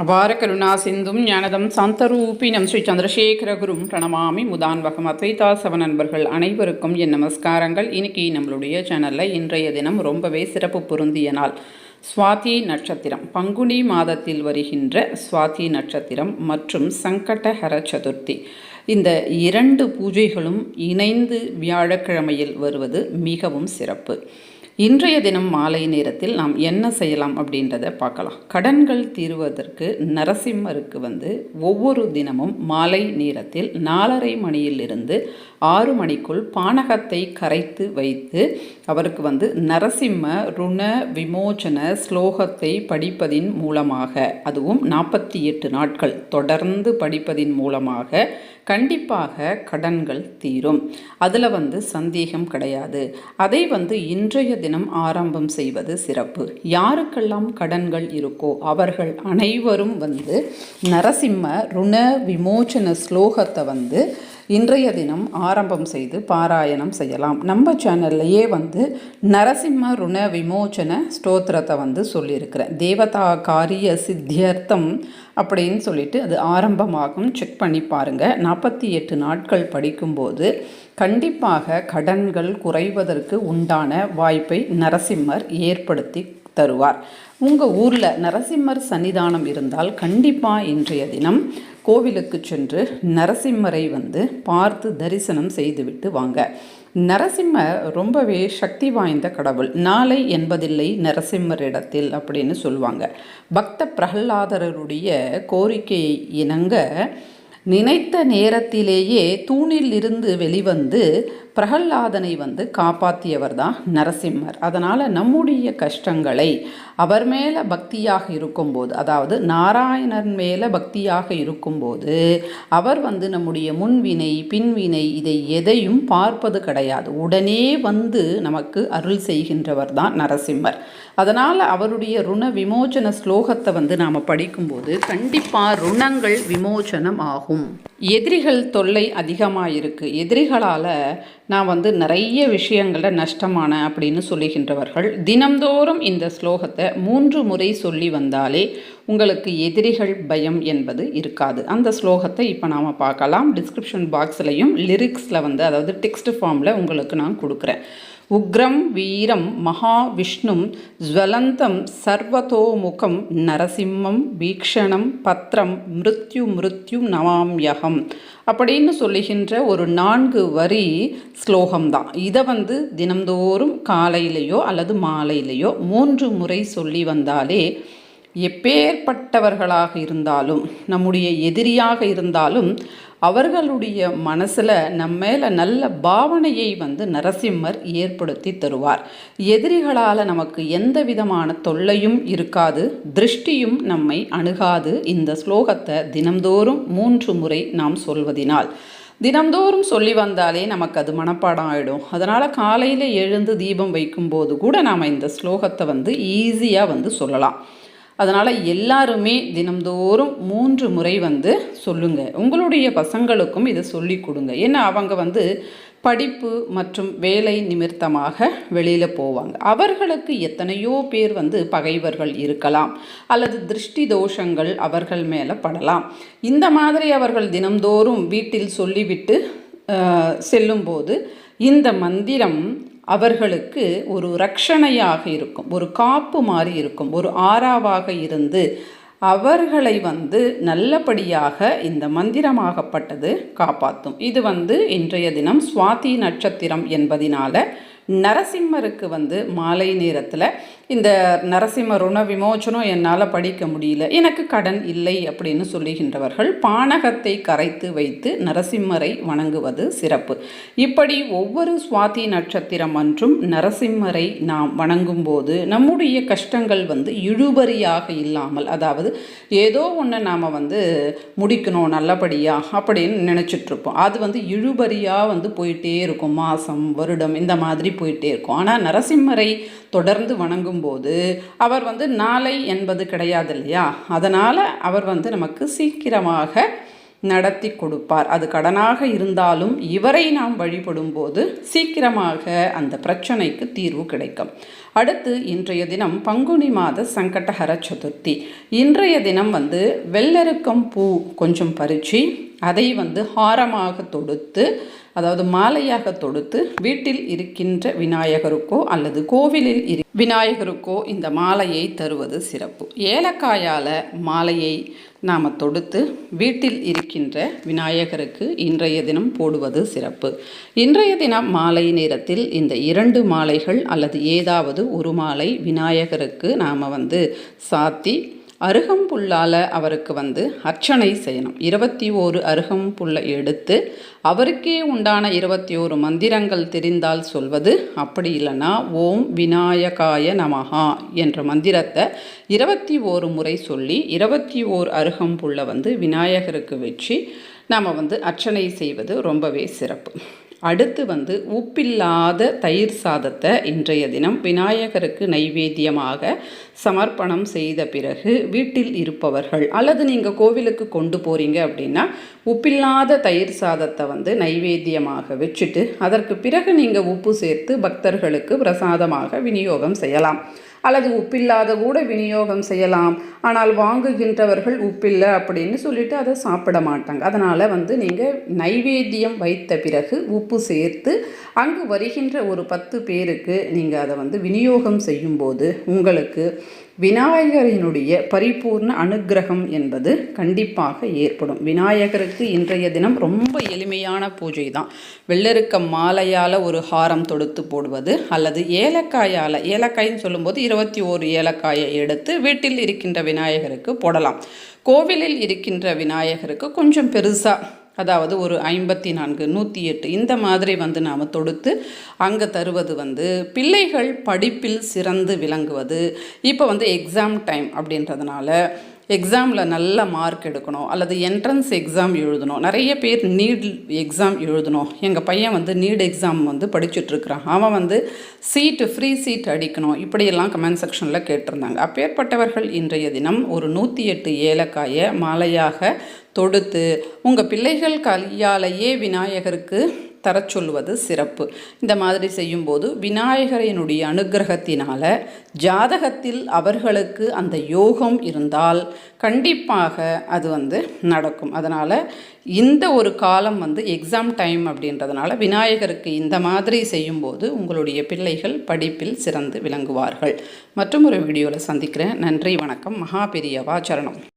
அபார கருணா சிந்தும் ஞானதம் சந்தரூபினம் ஸ்ரீ சந்திரசேகர குரும் பிரணமாமி முதான்வகம் அத்வைதா சவ நண்பர்கள் அனைவருக்கும் என் நமஸ்காரங்கள். இன்னைக்கு நம்மளுடைய சேனலில் இன்றைய தினம் ரொம்பவே சிறப்பு பொருந்திய நாள். சுவாதி நட்சத்திரம். பங்குனி மாதத்தில் வருகின்ற சுவாதி நட்சத்திரம் மற்றும் சங்கடஹர சதுர்த்தி. இந்த இரண்டு பூஜைகளும் இணைந்து வியாழக்கிழமையில் வருவது மிகவும் சிறப்பு. இன்றைய தினம் மாலை நேரத்தில் நாம் என்ன செய்யலாம் அப்படின்றத பார்க்கலாம். கடன்கள் தீருவதற்கு நரசிம்மருக்கு வந்து ஒவ்வொரு தினமும் மாலை நேரத்தில் நாலரை மணியிலிருந்து ஆறு மணிக்குள் பானகத்தை கரைத்து வைத்து அவருக்கு வந்து நரசிம்ம ருண விமோச்சன ஸ்லோகத்தை படிப்பதின் மூலமாக அதுவும் நாற்பத்தி எட்டு நாட்கள் தொடர்ந்து படிப்பதின் மூலமாக கண்டிப்பாக கடன்கள் தீரும். அதில் வந்து சந்தேகம் கிடையாது. அதை வந்து இன்றைய தினம் ஆரம்பம் செய்வது சிறப்பு. யாருக்கெல்லாம் கடன்கள் இருக்கோ அவர்கள் அனைவரும் வந்து நரசிம்ம ருண விமோச்சன ஸ்லோகத்தை வந்து இன்றைய தினம் ஆரம்பம் செய்து பாராயணம் செய்யலாம். நம்ம சேனல்லையே வந்து நரசிம்ம ருண விமோச்சன ஸ்தோத்திரத்தை வந்து சொல்லியிருக்கிறேன். தேவதா காரிய சித்தியர்த்தம் அப்படின்னு சொல்லிட்டு அது ஆரம்பமாகும். செக் பண்ணி பாருங்கள் நாற்பத்தி எட்டு நாட்கள் படிக்கும்போது கண்டிப்பாக கடன்கள் குறைவதற்கு உண்டான வாய்ப்பை நரசிம்மர் ஏற்படுத்தி தருவார். உங்கள் ஊரில் நரசிம்மர் சன்னிதானம் இருந்தால் கண்டிப்பாக இன்றைய தினம் கோவிலுக்கு சென்று நரசிம்மரை வந்து பார்த்து தரிசனம் செய்துவிட்டு வாங்க. நரசிம்மர் ரொம்பவே சக்தி வாய்ந்த கடவுள். நாளை என்பதில்லை நரசிம்மரிடத்தில் அப்படின்னு சொல்லுவாங்க. பக்த பிரகலாதரருடைய கோரிக்கையை இணங்க நினைத்த நேரத்திலேயே தூணில் இருந்து வெளிவந்து பிரகல்லாதனை வந்து காப்பாற்றியவர் தான் நரசிம்மர். அதனால் நம்முடைய கஷ்டங்களை அவர் மேலே பக்தியாக இருக்கும்போது அதாவது நாராயணன் மேலே பக்தியாக இருக்கும்போது அவர் வந்து நம்முடைய முன்வினை பின்வினை இதை எதையும் பார்ப்பது கிடையாது. உடனே வந்து நமக்கு அருள் செய்கின்றவர் தான் நரசிம்மர். அதனால் அவருடைய ருண விமோச்சன ஸ்லோகத்தை வந்து நாம் படிக்கும்போது கண்டிப்பாக ருணங்கள் விமோச்சனம் ஆகும். எதிரிகள் தொல்லை அதிகமாக இருக்குது எதிரிகளால் நான் வந்து நிறைய விஷயங்களை நஷ்டமான அப்படின்னு சொல்லுகின்றவர்கள் தினம்தோறும் இந்த ஸ்லோகத்தை மூன்று முறை சொல்லி வந்தாலே உங்களுக்கு எதிரிகள் பயம் என்பது இருக்காது. அந்த ஸ்லோகத்தை இப்போ நாம் பார்க்கலாம். டிஸ்கிரிப்ஷன் பாக்ஸ்லையும் லிரிக்ஸில் வந்து அதாவது டெக்ஸ்ட் ஃபார்மில் உங்களுக்கு நான் கொடுக்குறேன். உக்ரம் வீரம் மகாவிஷ்ணும் ஜுவலந்தம் சர்வதோமுகம் நரசிம்மம் வீக்ஷணம் பத்ரம் மிருத்யு மிருத்யு நவாம்யகம் அப்படின்னு சொல்லுகின்ற ஒரு நான்கு வரி ஸ்லோகம்தான். இதை வந்து தினம்தோறும் காலையிலேயோ அல்லது மாலையிலேயோ மூன்று முறை சொல்லி வந்தாலே எப்பேற்பட்டவர்களாக இருந்தாலும் நம்முடைய எதிரியாக இருந்தாலும் அவர்களுடைய மனசில் நம்ம மேலே நல்ல பாவனையை வந்து நரசிம்மர் ஏற்படுத்தி தருவார். எதிரிகளால் நமக்கு எந்த விதமான தொல்லையும் இருக்காது திருஷ்டியும் நம்மை அணுகாது. இந்த ஸ்லோகத்தை தினம்தோறும் மூன்று முறை நாம் சொல்வதினால். தினம்தோறும் சொல்லி வந்தாலே நமக்கு அது மனப்பாடம் ஆகிடும் அதனால் காலையில் எழுந்து தீபம் வைக்கும்போது கூட நாம் இந்த ஸ்லோகத்தை வந்து ஈஸியாக வந்து சொல்லலாம். அதனால் எல்லாருமே தினம்தோறும் மூன்று முறை வந்து சொல்லுங்கள் உங்களுடைய பசங்களுக்கும் இதை சொல்லி கொடுங்க. ஏன்னா அவங்க வந்து படிப்பு மற்றும் வேலை நிமித்தமாக வெளியில் போவாங்க. அவர்களுக்கு எத்தனையோ பேர் வந்து பகைவர்கள் இருக்கலாம். அல்லது திருஷ்டி தோஷங்கள் அவர்கள் மேலே படலாம். இந்த மாதிரி அவர்கள் தினம்தோறும் வீட்டில் சொல்லிவிட்டு செல்லும்போது இந்த மந்திரம் அவர்களுக்கு ஒரு ரக்ஷணையாக இருக்கும் ஒரு காப்பு மாதிரி இருக்கும் ஒரு ஆறாவாக இருந்து அவர்களை வந்து நல்லபடியாக இந்த மந்திரமாகப்பட்டது காப்பாற்றும் இது வந்து இன்றைய தினம் சுவாதி நட்சத்திரம் என்பதினால நரசிம்மருக்கு வந்து மாலை நேரத்தில் இந்த நரசிம்ம ருண விமோச்சனம் என்னால் படிக்க முடியல. எனக்கு கடன் இல்லை அப்படின்னு சொல்லுகின்றவர்கள் பானகத்தை கரைத்து வைத்து நரசிம்மரை வணங்குவது சிறப்பு. இப்படி ஒவ்வொரு சுவாதி நட்சத்திரம் அன்றும் நரசிம்மரை நாம் வணங்கும்போது நம்முடைய கஷ்டங்கள் வந்து இழுபறியாக இல்லாமல் அதாவது ஏதோ ஒன்று நாம் வந்து முடிக்கணும் நல்லபடியாக அப்படின்னு நினச்சிட்ருப்போம் அது வந்து இழுபறியாக வந்து போயிட்டே இருக்கும். மாதம் வருடம் இந்த மாதிரி போயிட்டே இருக்கும். ஆனால் நரசிம்மரை தொடர்ந்து வணங்கும்போது அவர் வந்து நாளை என்பது கிடையாது இல்லையா? அதனால் அவர் வந்து நமக்கு சீக்கிரமாக நடத்தி கொடுப்பார். அது கடனாக இருந்தாலும் இவரை நாம் வழிபடும்போது சீக்கிரமாக அந்த பிரச்சனைக்கு தீர்வு கிடைக்கும். அடுத்து இன்றைய தினம் பங்குனி மாத சங்கடஹர சதுர்த்தி. இன்றைய தினம் வந்து வெள்ளருக்கம் பூ கொஞ்சம் பறித்து அதை வந்து ஹாரமாக தொடுத்து அதாவது மாலையாக தொடுத்து வீட்டில் இருக்கின்ற விநாயகருக்கோ அல்லது கோவிலில் இரு விநாயகருக்கோ இந்த மாலையை தருவது சிறப்பு. ஏலக்காயால் மாலையை நாம் தொடுத்து வீட்டில் இருக்கின்ற விநாயகருக்கு இன்றைய தினம் போடுவது சிறப்பு. இன்றைய தினம் மாலை நேரத்தில் இந்த இரண்டு மாலைகள் அல்லது ஏதாவது ஒரு மாலை விநாயகருக்கு நாம் வந்து சாத்தி அருகம்புல்லால் அவருக்கு வந்து அர்ச்சனை செய்யணும். இருபத்தி ஓரு அருகம்புல்லை எடுத்து அவருக்கே உண்டான இருபத்தி ஓரு மந்திரங்கள் தெரிந்தால் சொல்வது அப்படி இல்லைன்னா ஓம் விநாயகாய நமஹா என்ற மந்திரத்தை இருபத்தி ஓரு முறை சொல்லி இருபத்தி ஓர் அருகம்புல்லை வந்து விநாயகருக்கு வச்சு நாம் வந்து அர்ச்சனை செய்வது ரொம்பவே சிறப்பு. அடுத்து வந்து உப்பில்லாத தயிர் சாதத்தை இன்றைய தினம் விநாயகருக்கு நைவேத்தியமாக சமர்ப்பணம் செய்த பிறகு வீட்டில் இருப்பவர்கள் அல்லது நீங்கள் கோவிலுக்கு கொண்டு போகிறீங்க அப்படின்னா உப்பில்லாத தயிர் சாதத்தை வந்து நைவேத்தியமாக வச்சுட்டு அதற்கு பிறகு நீங்கள் உப்பு சேர்த்து பக்தர்களுக்கு பிரசாதமாக விநியோகம் செய்யலாம். அல்லது உப்பில்லாத கூட விநியோகம் செய்யலாம். ஆனால் வாங்குகின்றவர்கள் உப்பில்லை அப்படின்னு சொல்லிட்டு அதை சாப்பிட மாட்டாங்க. அதனால் வந்து நீங்கள் நைவேத்தியம் வைத்த பிறகு உப்பு சேர்த்து அங்கு வருகின்ற ஒரு பத்து பேருக்கு நீங்கள் அதை வந்து விநியோகம் செய்யும்போது உங்களுக்கு விநாயகரினுடைய பரிபூர்ண அனுகிரகம் என்பது கண்டிப்பாக ஏற்படும். விநாயகருக்கு இன்றைய தினம் ரொம்ப எளிமையான பூஜை தான் வெள்ளருக்க மாலையால் ஒரு ஹாரம் தொடுத்து போடுவது அல்லது ஏலக்காயால் ஏலக்காயின்னு சொல்லும்போது இருபத்தி ஓரு ஏலக்காயை எடுத்து வீட்டில் இருக்கின்ற விநாயகருக்கு போடலாம். கோவிலில் இருக்கின்ற விநாயகருக்கு கொஞ்சம் பெருசாக அதாவது ஒரு ஐம்பத்தி நான்கு நூற்றி எட்டு இந்த மாதிரி வந்து நாம் தொடுத்து அங்கே தருவது வந்து பிள்ளைகள் படிப்பில் சிறந்து விளங்குவது. இப்போ வந்து எக்ஸாம் டைம் அப்படின்றதுனால எக்ஸாமில் நல்ல மார்க் எடுக்கணும் அல்லது என்ட்ரன்ஸ் எக்ஸாம் எழுதணும். நிறைய பேர் நீட் எக்ஸாம் எழுதணும். எங்கள் பையன் வந்து நீட் எக்ஸாம் வந்து படிச்சுட்ருக்குறான். அவன் வந்து சீட்டு ஃப்ரீ சீட் அடிக்கணும். இப்படியெல்லாம் கமெண்ட் செக்ஷனில் கேட்டிருந்தாங்க. அப்பேற்பட்டவர்கள் இன்றைய தினம் ஒரு நூற்றி எட்டு ஏலக்காயை மாலையாக தொடுத்து உங்கள் பிள்ளைகள் கையாலேயே விநாயகருக்கு தரச் சொல்வது சிறப்பு. இந்த மாதிரி செய்யும்போது விநாயகரினுடைய அனுகிரகத்தினால ஜாதகத்தில் அவர்களுக்கு அந்த யோகம் இருந்தால் கண்டிப்பாக அது வந்து நடக்கும். அதனால் இந்த ஒரு காலம் வந்து எக்ஸாம் டைம் அப்படின்றதுனால விநாயகருக்கு இந்த மாதிரி செய்யும்போது உங்களுடைய பிள்ளைகள் படிப்பில் சிறந்து விளங்குவார்கள். மற்றும் ஒரு வீடியோவில் சந்திக்கிறேன். நன்றி வணக்கம். மகாபெரியவா சரணம்.